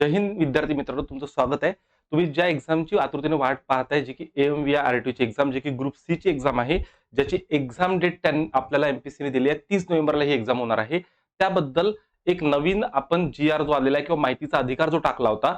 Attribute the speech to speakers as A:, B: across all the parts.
A: जय हिंद विद्यार्थी मित्रांनो तुमचं स्वागत आहे. तुम्ही ज्या एक्झामची आतुरतेने वाट पाहताय जी की एम व्ही आर टी ची एक्झाम जी की ग्रुप सी ची एक्झाम आहे ज्याची एक्झाम डेट त्यांनी आपल्याला एमपीसीने दिली आहे तीस नोव्हेंबरला ही एक्झाम होणार आहे. त्याबद्दल एक नवीन आपण जी आर जो आलेला आहे किंवा माहितीचा अधिकार जो टाकला होता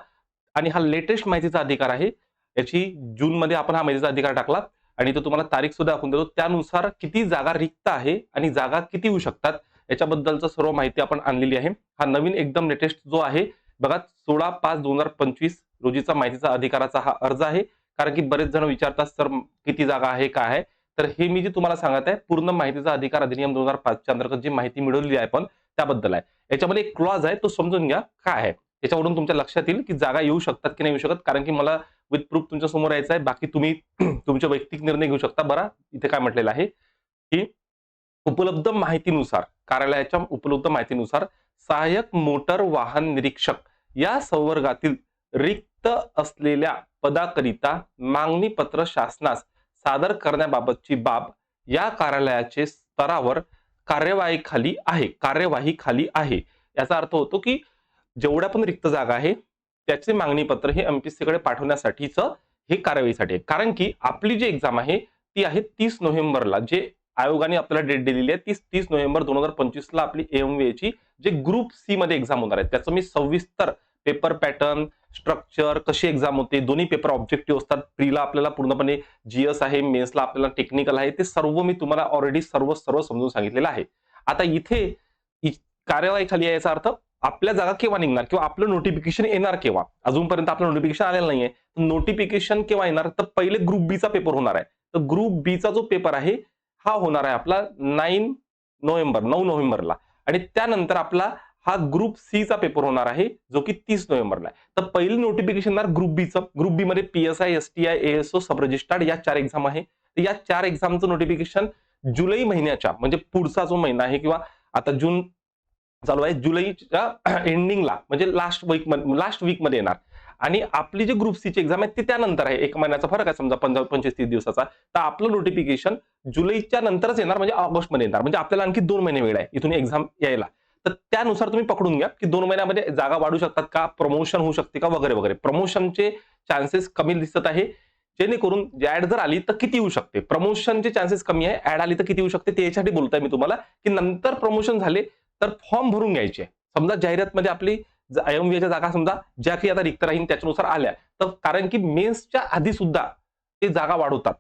A: आणि हा लेटेस्ट माहितीचा अधिकार आहे याची जून मध्ये आपण हा माहितीचा अधिकार टाकला आणि तो तुम्हाला तारीख सुद्धा दाखवून देतो. त्यानुसार किती जागा रिक्त आहे आणि जागा किती होऊ शकतात याच्याबद्दलचं सर्व माहिती आपण आणलेली आहे. हा नवीन एकदम लेटेस्ट जो आहे बघा सोळा पाच दोन हजार पंचवीस रोजीचा माहितीचा अधिकाराचा हा अर्ज आहे. कारण की बरेच जण विचारतात सर किती जागा आहे काय आहे? तर हे मी जे तुम्हाला सांगत आहे पूर्ण माहितीचा अधिकार अधिनियम दोन हजार पाचच्या अंतर्गत जी माहिती मिळवलेली आहे आपण त्याबद्दल आहे. याच्यामध्ये एक क्लॉज आहे तो समजून घ्या काय आहे. याच्यावरून तुमच्या लक्षात येईल की जागा येऊ शकतात की नाही येऊ शकत. कारण की मला विथ प्रूफ तुमच्यासमोर यायचं आहे. बाकी तुम्ही तुमचे वैयक्तिक निर्णय घेऊ शकता. बरा इथे काय म्हटलेलं आहे की उपलब्ध माहितीनुसार कार्यालयाच्या उपलब्ध माहितीनुसार सहाय्यक मोटर वाहन निरीक्षक या संवर्गातील रिक्त असलेल्या पदाकरिता मागणी पत्र शासनास सादर करण्याबाबतची बाब या कार्यालयाचे स्तरावर कार्यवाही खाली आहे कार्यवाही खाली आहे. याचा अर्थ होतो की जेवढ्या पण रिक्त जागा आहे त्याचे मागणी पत्र हे एमपीसी कडे पाठवण्यासाठीच हे कार्यवाहीसाठी आहे. कारण की आपली जी एक्झाम आहे ती आहे तीस नोव्हेंबरला जे आयोगाने आपल्याला डेट दिलेली आहे. तीस तीस नोव्हेंबर दोन हजार पंचवीस ला आपली एम ची जे ग्रुप सी मध्ये एक्झाम होणार आहे त्याचं मी सविस्तर पेपर पॅटर्न स्ट्रक्चर कशी एक्झाम होते दोन्ही पेपर ऑब्जेक्टिव्ह असतात. प्रीला आपल्याला पूर्णपणे जीएस आहे मेन्सला आपल्याला टेक्निकल आहे. ते सर्व मी तुम्हाला ऑलरेडी सर्व सर्व समजून सांगितलेलं आहे. आता इथे कार्यवाही खाली आहे याचा अर्थ आपल्या जागा केव्हा निघणार किंवा आपलं नोटिफिकेशन येणार केव्हा? अजूनपर्यंत आपलं नोटिफिकेशन आलेलं नाहीये. नोटिफिकेशन केव्हा येणार? तर पहिले ग्रुप बीचा पेपर होणार आहे. तर ग्रुप बीचा जो पेपर आहे हा होणार आहे आपला नाईन नोव्हेंबर नऊ नोव्हेंबरला. आणि त्यानंतर आपला हा ग्रुप सी चा पेपर होणार आहे जो की तीस नोव्हेंबरला आहे. तर पहिलं नोटिफिकेशन येणार ग्रुप बीचं ग्रुप बी मध्ये P S I S T I ASO sub registered या चार एक्झाम आहे. तर या चार एक्झामचं नोटिफिकेशन जुलै महिन्याच्या म्हणजे पुढचा जो महिना आहे किंवा आता जून चालू आहे जुलैच्या एंडिंगला म्हणजे लास्ट वीक लास्ट वीकमध्ये येणार. आणि आपली जी ग्रुप सी ची एक्झाम आहे ती त्यानंतर आहे. एक महिन्याचा फरक आहे समजा पंधरा पंचवीस तीस दिवसाचा. तर आपलं नोटिफिकेशन जुलैच्या नंतरच येणार म्हणजे ऑगस्टमध्ये येणार. म्हणजे आपल्याला आणखी दोन महिने वेळ आहे इथून एक्झाम यायला. तर त्यानुसार तुम्ही पकडून घ्या की दोन महिन्यामध्ये जागा वाढू शकतात का प्रमोशन होऊ शकते का वगैरे वगैरे. प्रमोशनचे चान्सेस कमी दिसत आहे. जेणेकरून ऍड जर आली तर किती येऊ शकते? प्रमोशनचे चान्सेस कमी आहे. ऍड आली तर किती येऊ शकते? ते याच्यासाठी बोलतोय मी तुम्हाला की नंतर प्रमोशन झाले तर फॉर्म भरून घ्यायचे. समजा जाहिरातमध्ये आपली आयएमव्हीच्या जागा समजा ज्या काही आता रिक्त राहील त्याच्यानुसार आल्या तर कारण की मेन्सच्या आधी सुद्धा ते जागा वाढवतात.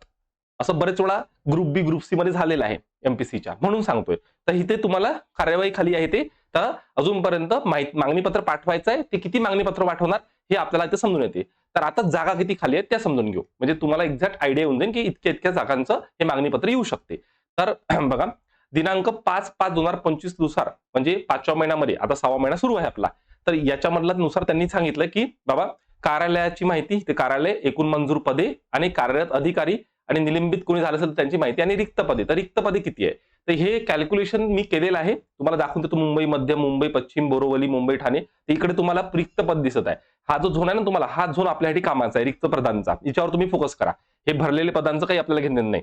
A: असं बरेच वेळा ग्रुप बी ग्रुप सी मध्ये झालेलं आहे एमपीसीच्या म्हणून सांगतोय. तर इथे तुम्हाला कार्यवाही खाली आहे ते. तर अजूनपर्यंत माहिती मागणी पत्र पाठवायचं आहे. ते किती मागणी पत्र पाठवणार हे आपल्याला इथे समजून येते. तर आता जागा किती खाली आहेत त्या समजून घेऊ. म्हणजे तुम्हाला एक्झॅक्ट आयडिया येऊन जाईल की इतक्या इतक्या जागांचं हे मागणी पत्र येऊ शकते. तर बघा दिनांक पाच पाच दोन हजार पंचवीसनुसार म्हणजे पाचव्या महिन्यामध्ये आता सहावा महिना सुरू आहे आपला. तर याच्यामधला नुसार त्यांनी सांगितलं की बाबा कार्यालयाची माहिती ते कार्यालय एकूण मंजूर पदे आणि कार्यरत अधिकारी आणि निलंबित कोणी झालं असेल तर त्यांची माहिती आणि रिक्त पदे. तर रिक्त पदे किती आहे? तर हे कॅल्क्युलेशन मी केलेलं आहे. तुम्हाला दाखवून देतो मुंबई मध्य मुंबई पश्चिम बोरोवली मुंबई ठाणे. इकडे तुम्हाला रिक्त पद दिसत आहे. हा जो झोन आहे ना तुम्हाला हा झोन आपल्यासाठी कामाचा आहे रिक्त पदांचा. याच्यावर तुम्ही फोकस करा. हे भरलेले पदांचं काही आपल्याला घेणं नाही.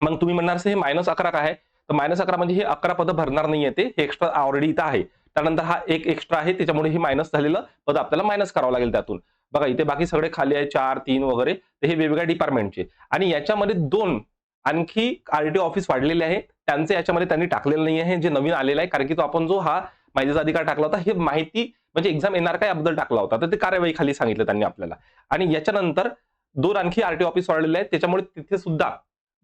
A: मग तुम्ही म्हणणार हे मायनस अकरा काय आहे? तर मायनस अकरा म्हणजे हे अकरा पद भरणार नाही ते. हे एक्स्ट्रा ऑलरेडी इथं आहे. त्यानंतर हा एक एक्स्ट्रा आहे त्याच्यामुळे हे मायनस झालेलं पद आपल्याला मायनस करावं लागेल त्यातून. बघा इथे बाकी सगळे खाली आहे चार तीन वगैरे तर हे वेगवेगळ्या डिपार्टमेंटचे आणि याच्यामध्ये दोन आणखी आरटीओ ऑफिस वाढलेले आहे त्यांचे याच्यामध्ये त्यांनी टाकलेलं नाही आहे जे नवीन आलेलं आहे कारण की तो आपण जो हा माहितीचा अधिकार टाकला होता हे माहिती म्हणजे एक्झाम येणार काय याबद्दल टाकला होता तर ते कार्यवाही खाली सांगितलं त्यांनी आपल्याला. आणि याच्यानंतर दोन आणखी आरटीओ ऑफिस वाढलेले आहेत त्याच्यामुळे तिथे सुद्धा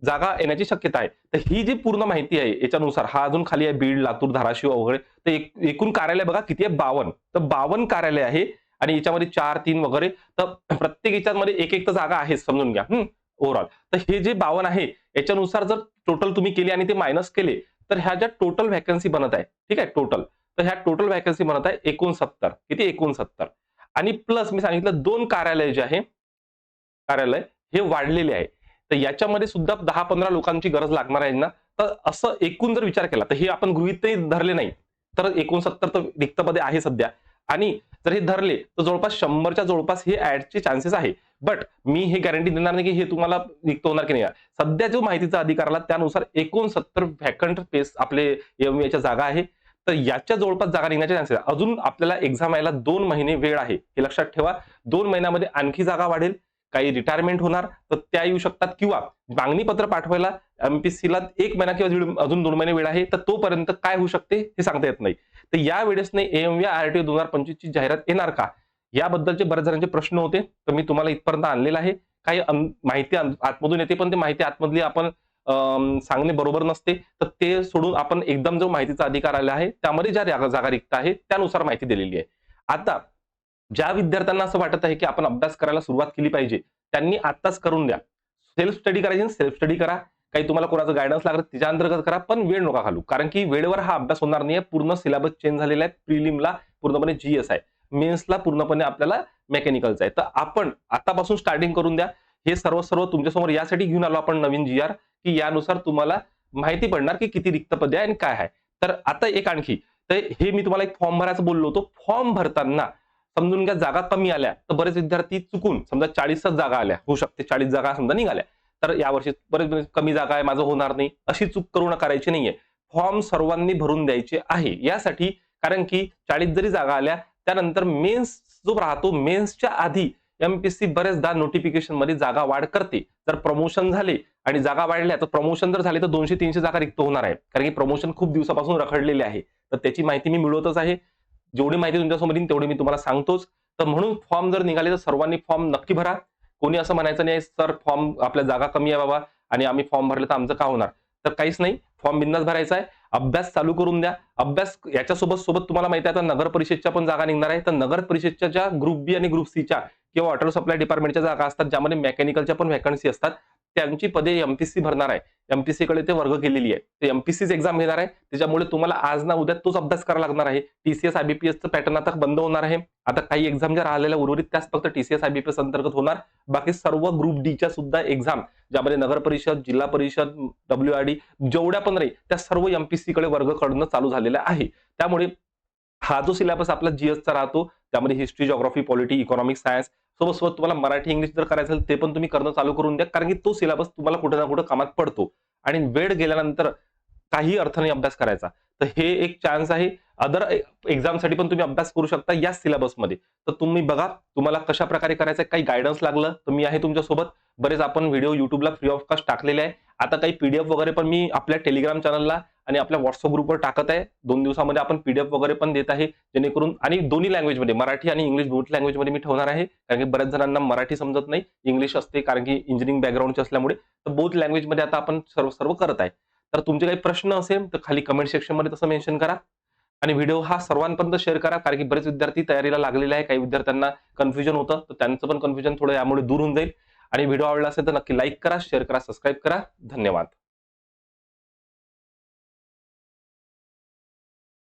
A: जागा येण्याची शक्यता आहे. तर ही जी पूर्ण माहिती आहे याच्यानुसार हा अजून खाली आहे बीड लातूर धाराशिव वगैरे तर एक- एकूण कार्यालय बघा किती आहे? बावन तर बावन कार्यालय आहे आणि याच्यामध्ये चार तीन वगैरे. तर प्रत्येक याच्यामध्ये एक एक तर जागा आहे समजून घ्या. ओव्हरऑल तर हे जे बावन आहे याच्यानुसार जर टोटल तुम्ही केले आणि ते मायनस केले तर ह्या ज्या टोटल व्हॅकन्सी बनत आहे ठीक आहे? टोटल तर ह्या टोटल व्हॅकन्सी बनत आहे एकोणसत्तर. किती? एकोणसत्तर. आणि प्लस मी सांगितलं दोन कार्यालय जे आहे कार्यालय हे वाढलेले आहे. तर याच्यामध्ये सुद्धा दहा पंधरा लोकांची गरज लागणार आहे ना? तर असं एकूण जर विचार केला तर हे आपण गृहितही धरले नाही. तर एकोणसत्तर तर रिक्त पदे आहे सध्या. आणि जर हे धरले तर जवळपास शंभरच्या जवळपास हे ऍडचे चान्सेस आहे. बट मी हे गॅरंटी देणार नाही की हे तुम्हाला रिक्त होणार की नाही सध्या जो माहितीचा अधिकार आला त्यानुसार एकोणसत्तर व्हॅकंट पेस आपले एमच्या जागा आहे. तर याच्या जवळपास जागा निघण्याचे चान्सेस अजून आपल्याला एक्झाम यायला दोन महिने वेळ आहे. हे लक्षात ठेवा. दोन महिन्यामध्ये आणखी जागा वाढेल. काही रिटायरमेंट होणार तर त्या येऊ शकतात. किंवा मागणी पत्र पाठवायला एमपीसीला एक महिना किंवा दीड अजून दोन महिने वेळ आहे तर तोपर्यंत काय होऊ शकते हे सांगता येत नाही. तर या वेळेस नाही एम या आर टी दोन हजार पंचवीस ची जाहिरात येणार का? याबद्दलचे बऱ्याच जणांचे प्रश्न होते तर मी तुम्हाला इथपर्यंत आणलेला आहे. काही माहिती आतमधून येते पण ते माहिती आतमधली आपण सांगणे बरोबर नसते. तर ते सोडून आपण एकदम जो माहितीचा अधिकार आला आहे त्यामध्ये ज्या जागा जागा रिक्त आहे त्यानुसार माहिती दिलेली आहे. आता ज्या विद्यार्थ्यांना असं वाटत आहे की आपण अभ्यास करायला सुरुवात केली पाहिजे त्यांनी आत्ताच करून द्या. सेल्फ स्टडी करायची सेल्फ स्टडी करा. काही तुम्हाला कोणाचं गायडन्स लागलं तिच्या अंतर्गत करा पण वेळ नका घालू. कारण की वेळेवर हा अभ्यास होणार नाही पूर्ण सिलेबस चेंज झालेला आहे. प्रिलिमला पूर्णपणे जीएस आहे. मेन्सला पूर्णपणे आपल्याला मेकॅनिकलचा आहे. तर आपण आतापासून स्टार्टिंग करून द्या. हे सर्व सर्व तुमच्यासमोर यासाठी घेऊन आलो आपण नवीन जी आर की यानुसार तुम्हाला माहिती पडणार की किती रिक्त पदे आहे आणि काय आहे. तर आता एक आणखी. तर हे मी तुम्हाला एक फॉर्म भरायचं बोललो होतो. फॉर्म भरताना समजून घ्या जागा कमी आल्या तर बरेच विद्यार्थी चुकून समजा चाळीसच जागा आल्या होऊ शकते चाळीस जागा समजा निघाल्या. तर यावर्षी बरेच कमी जागा आहे माझं होणार नाही अशी चूक करू करायची नाहीये. फॉर्म सर्वांनी भरून द्यायचे आहे. यासाठी कारण की चाळीस जरी जागा आल्या त्यानंतर मेन्स जो राहतो मेन्सच्या आधी एमपीसी बरेचदा नोटिफिकेशनमध्ये जागा वाढ करते. जर प्रमोशन झाले आणि जागा वाढल्या तर प्रमोशन जर झाले तर दोनशे तीनशे जागा रिक्त होणार आहे कारण की प्रमोशन खूप दिवसापासून रखडलेले आहे. तर त्याची माहिती मी मिळवतच आहे. जेवढी माहिती तुमच्यासमोर येईल तेवढी मी तुम्हाला सांगतोच. तर म्हणून फॉर्म जर निघाले तर सर्वांनी फॉर्म नक्की भरा. कोणी असं म्हणायचं नाही सर फॉर्म आपल्या जागा कमी आहे बाबा आणि आम्ही फॉर्म भरले तर आमचं का होणार? तर काहीच नाही. फॉर्म बिंदास भरायचा आहे. अभ्यास चालू करून द्या. अभ्यास याच्यासोबत सोबत तुम्हाला माहिती आहे आता नगर परिषदच्या पण जागा निघणार आहे. तर नगर परिषदच्या ज्या ग्रुप बी आणि ग्रुप सीच्या किंवा वॉटर सप्लाय डिपार्टमेंटच्या जागा असतात ज्यामध्ये मेकॅनिकलच्या पण व्हॅकन्सी असतात त्यांची पदे एमपीसी भरणार आहे. एमपीसी कडे ते वर्ग केलेली आहे. ते एमपीसीच एक्झाम घेणार आहे. त्याच्यामुळे तुम्हाला आज ना उद्या तोच अभ्यास करावा लागणार आहे. टीसीएस आयबीपीएसचं पॅटर्न आता बंद होणार आहे. आता काही एक्झाम ज्या राहिलेल्या उर्वरित त्याच फक्त टीसीएस आयबीपीएस अंतर्गत होणार. बाकी सर्व ग्रुप डीच्या सुद्धा एक्झाम ज्यामध्ये नगर परिषद जिल्हा परिषद डब्ल्यू आर डी जेवढ्या पण राहील त्या सर्व एमपीसी कडे वर्ग करणं चालू झालेलं आहे. त्यामुळे हा जो सिलेबस आपला जीएसचा राहतो त्यामध्ये history geography polity economic science सोबत सोबत तुम्हाला मराठी इंग्लिश जर करायचं असेल ते पण तुम्ही करणं चालू करून द्या. कारण की तो सिलेबस तुम्हाला कुठे ना कुठे कामात पडतो. आणि वेळ गेल्यानंतर काही अर्थ नाही अभ्यास करायचा. तर हे एक चान्स आहे. अदर एक्झामसाठी पण तुम्ही अभ्यास करू शकता या सिलेबसमध्ये तर तुम्ही बघा तुम्हाला कशा प्रकारे करायचं काही गायडन्स लागलं तर मी आहे तुमच्यासोबत. बरेच आपण व्हिडिओ युट्यूबला फ्री ऑफ कॉस्ट टाकलेले आहे. आता काही पीडीएफ वगैरे पण मी आपल्या टेलिग्राम चॅनलला आणि आपल्या व्हॉट्सअप ग्रुपवर टाकत आहे. दोन दिवसामध्ये आपण पीडीएफ वगैरे पण देत आहे जेणेकरून आणि दोन्ही लँग्वेजमध्ये मराठी आणि इंग्लिश दोन्ही लँग्वेजमध्ये मी ठेवणार आहे. कारण की बऱ्याच जणांना मराठी समजत नाही इंग्लिश असते कारण की इंजिनिअरिंग बॅकग्राऊंडचे असल्यामुळे. तर बोथ लँग्वेजमध्ये आता आपण सर्व सर्व करत आहे. तर तुमचे काही प्रश्न असेल तर खाली कमेंट सेक्शनमध्ये तसं मेन्शन करा. आणि व्हिडिओ हा सर्वांपर्यंत शेअर करा कारण की बरेच विद्यार्थी तयारीला लागलेले आहे. काही विद्यार्थ्यांना कन्फ्युजन होतं तर त्यांचं पण कन्फ्युजन थोडं यामुळे दूर होऊन जाईल. आणि व्हिडिओ आवडला असेल तर नक्की लाईक करा शेअर करा सबस्क्राईब करा. धन्यवाद.